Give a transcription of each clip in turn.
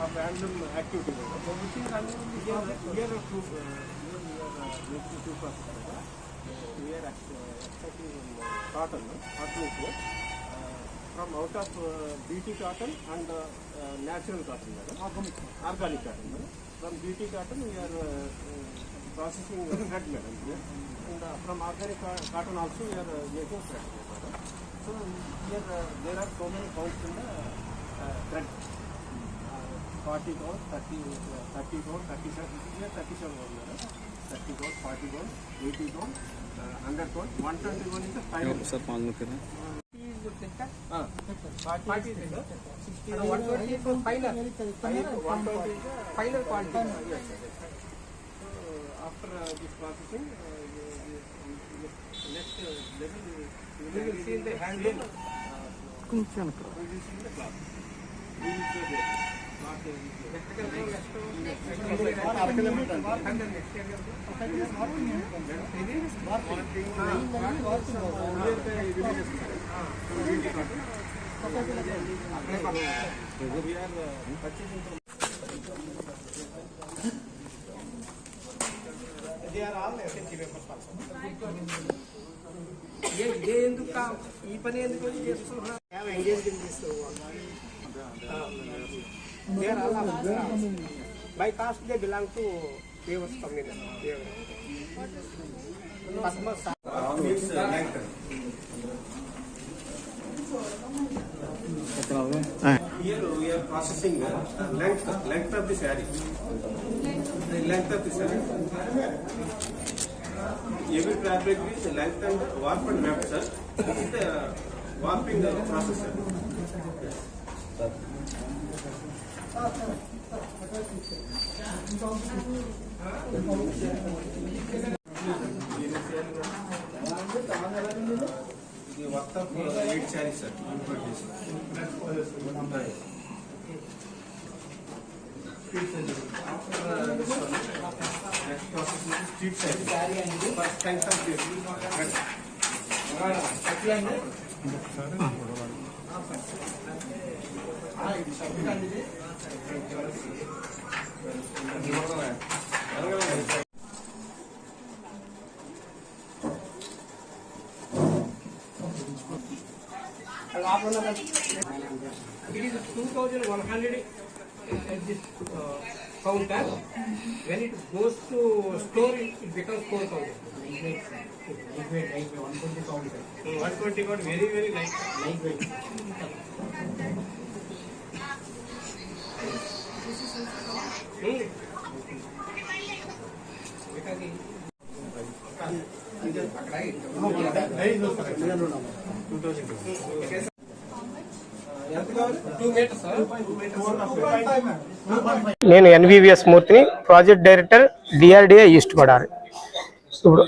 of handloom activity. So which is handloom here, here two, uh, we are extracting cotton, cotton is here. From out of uh, BT cotton and uh, uh, natural cotton, madam. Organic. Organic cotton, madam. From BT cotton we are uh, uh, processing thread, madam. Here. And uh, from organic co- cotton also we are uh, making thread, madam. So here uh, there are so many counts in the uh, thread. Uh, 40 count, 30, uh, 30 count, 37, here 37 count, madam. 30 count, 40 count, 80 count, uh, 100 count, 121 is the final. Sir పాలు ముఖ్యం Uh, 40 is the 60. Uh, 120 is the final. Final, 120 is the final quality. Yes, yes, yes. So after uh, this processing, uh, you- you- you- next uh, level you- you will see in the handle. Uh, కొంచెం we will see in the cloth. We will see there. Not uh, electrical next. And then next area. It is working. We are uh, purchasing from They are all SHG papers also. ఏ ఇదే ఎందుకు కా- ఈ పని ఎందుకు వచ్చి చేస్తున్నా engage by caste they belong to pavers community Here we are processing uh, length, length of the saree. The length of the saree. Every fabric is length and warp and weft, sir. This is the warping uh, process, sir. ఇది worth eight sari sir import చేసి next process street first It is 2100 at this uh, counter. When it goes to store, it it becomes నేను NVVS మూర్తిని project director DRDA east Godavari ఇప్పుడు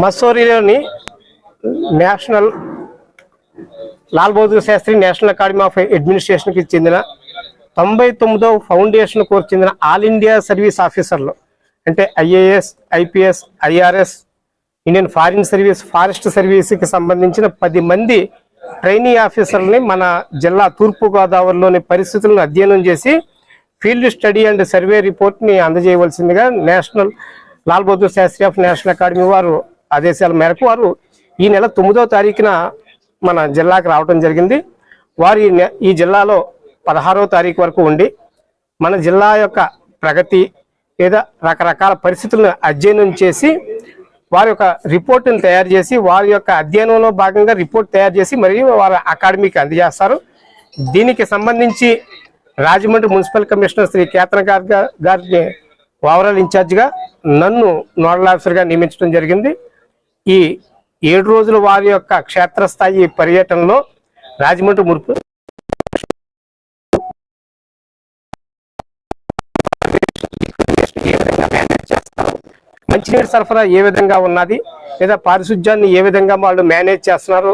మస్సోరిలోని national Lal Bahadur Shastri national academy of అడ్మినిస్ట్రేషన్కి చెందిన తొంభై తొమ్మిదవ foundation course చెందిన all India service ఆఫీసర్లు అంటే IAS IPS IRS Indian foreign service forest సర్వీస్కి సంబంధించిన పది మంది ట్రైనీ ఆఫీసర్లని మన జిల్లా తూర్పుగోదావరిలోని పరిస్థితులను అధ్యయనం చేసి ఫీల్డ్ స్టడీ అండ్ సర్వే రిపోర్ట్ని అందజేయవలసిందిగా national Lal Bahadur Shastri of national academy వారు ఆదేశాల మేరకు వారు ఈ నెల తొమ్మిదో తారీఖున మన జిల్లాకు రావడం జరిగింది. వారు ఈ నె- ఈ జిల్లాలో పదహారో తారీఖు వరకు ఉండి మన జిల్లా యొక్క ప్రగతి లేదా రకరకాల పరిస్థితులను అధ్యయనం చేసి వారి యొక్క రిపోర్టును తయారు చేసి వారి యొక్క అధ్యయనంలో భాగంగా రిపోర్ట్ తయారు చేసి మరియు వారి అకాడమీకి అందజేస్తారు. దీనికి సంబంధించి రాజమండ్రి మున్సిపల్ కమిషనర్ శ్రీ కేతన గారి గారిని ఓవరాల్ ఇన్ఛార్జిగా నన్ను నోడల్ ఆఫీసర్గా నియమించడం జరిగింది. ఈ ఏడు రోజుల వారి యొక్క క్షేత్రస్థాయి పర్యటనలో రాజమండ్రి మురుపు మంచినీటి సరఫరా ఏ విధంగా ఉన్నది లేదా పారిశుధ్యాన్ని ఏ విధంగా వాళ్ళు మేనేజ్ చేస్తున్నారు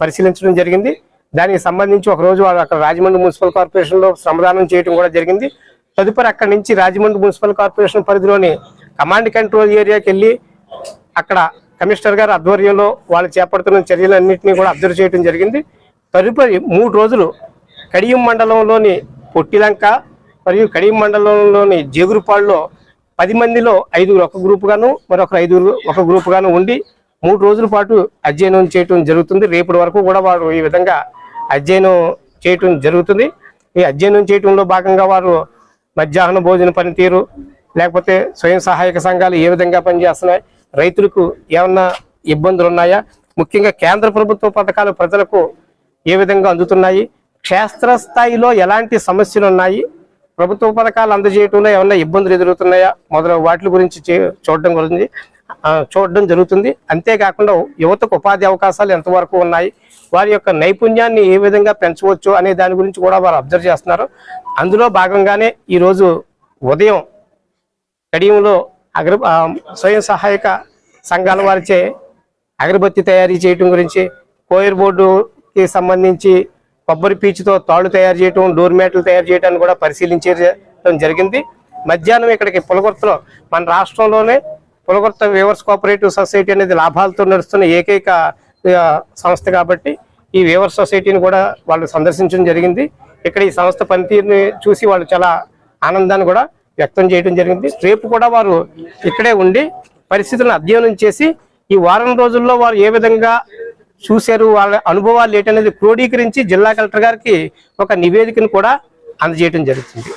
పరిశీలించడం జరిగింది. దానికి సంబంధించి ఒక రోజు వాళ్ళు అక్కడ రాజమండ్రి మున్సిపల్ కార్పొరేషన్లో శ్రమదానం చేయడం కూడా జరిగింది. తదుపరి అక్కడి నుంచి రాజమండ్రి మున్సిపల్ కార్పొరేషన్ పరిధిలోని కమాండ్ కంట్రోల్ ఏరియాకి వెళ్ళి అక్కడ కమిషనర్ గారు ఆధ్వర్యంలో వాళ్ళు చేపడుతున్న చర్యలన్నింటినీ కూడా అబ్జర్వ్ చేయడం జరిగింది. తదుపరి మూడు రోజులు కడియం మండలంలోని పొట్టిలంక మరియు కడియం మండలంలోని జేగురుపాడులో పది మందిలో ఐదుగురు ఒక గ్రూప్గాను మరొకరు ఐదుగురు ఒక గ్రూప్గాను ఉండి మూడు రోజుల పాటు అధ్యయనం చేయటం జరుగుతుంది. రేపటి వరకు కూడా వారు ఈ విధంగా అధ్యయనం చేయటం జరుగుతుంది. ఈ అధ్యయనం చేయటంలో భాగంగా వారు మధ్యాహ్న భోజన పనితీరు లేకపోతే స్వయం సహాయక సంఘాలు ఏ విధంగా పనిచేస్తున్నాయి రైతులకు ఏమన్నా ఇబ్బందులు ఉన్నాయా ముఖ్యంగా కేంద్ర ప్రభుత్వ పథకాలు ప్రజలకు ఏ విధంగా అందుతున్నాయి? క్షేత్రస్థాయిలో ఎలాంటి సమస్యలు ఉన్నాయి ప్రభుత్వ పథకాలు అందజేయటంలో ఏమన్నా ఇబ్బందులు ఎదురవుతున్నాయా? మొదలగు వాటి గురించి చే- చూడడం గురించి చూడడం జరుగుతుంది. అంతేకాకుండా యువతకు ఉపాధి అవకాశాలు ఎంతవరకు ఉన్నాయి? వారి యొక్క నైపుణ్యాన్ని ఏ విధంగా పెంచవచ్చు అనే దాని గురించి కూడా వారు అబ్జర్వ్ చేస్తున్నారు. అందులో భాగంగానే ఈరోజు ఉదయం కడియంలో అగ్ర స్వయం సహాయక సంఘాల వారిచే అగరబత్తి తయారీ చేయటం గురించి కోయర్ బోర్డుకి సంబంధించి కొబ్బరి పీచుతో తాళ్ళు తయారు చేయటం డోర్ మ్యాట్లు తయారు చేయడానికి కూడా పరిశీలించడం జరిగింది. మధ్యాహ్నం ఇక్కడికి పులగొర్తలో మన రాష్ట్రంలోనే పులగొర్త వేవర్స్ కోఆపరేటివ్ సొసైటీ అనేది లాభాలతో నడుస్తున్న ఏకైక సంస్థ కాబట్టి ఈ వేవర్ సొసైటీని కూడా వాళ్ళు సందర్శించడం జరిగింది. ఇక్కడ ఈ సంస్థ పనితీరుని చూసి వాళ్ళు చాలా ఆనందాన్ని కూడా వ్యక్తం చేయడం జరిగింది. రేపు కూడా వారు ఇక్కడే ఉండి పరిస్థితులను అధ్యయనం చేసి ఈ వారం రోజుల్లో వారు ఏ విధంగా చూశారు వాళ్ళ అనుభవాలు ఏంటనేది క్రోడీకరించి జిల్లా కలెక్టర్ గారికి ఒక నివేదికను కూడా అందజేయడం జరుగుతుంది.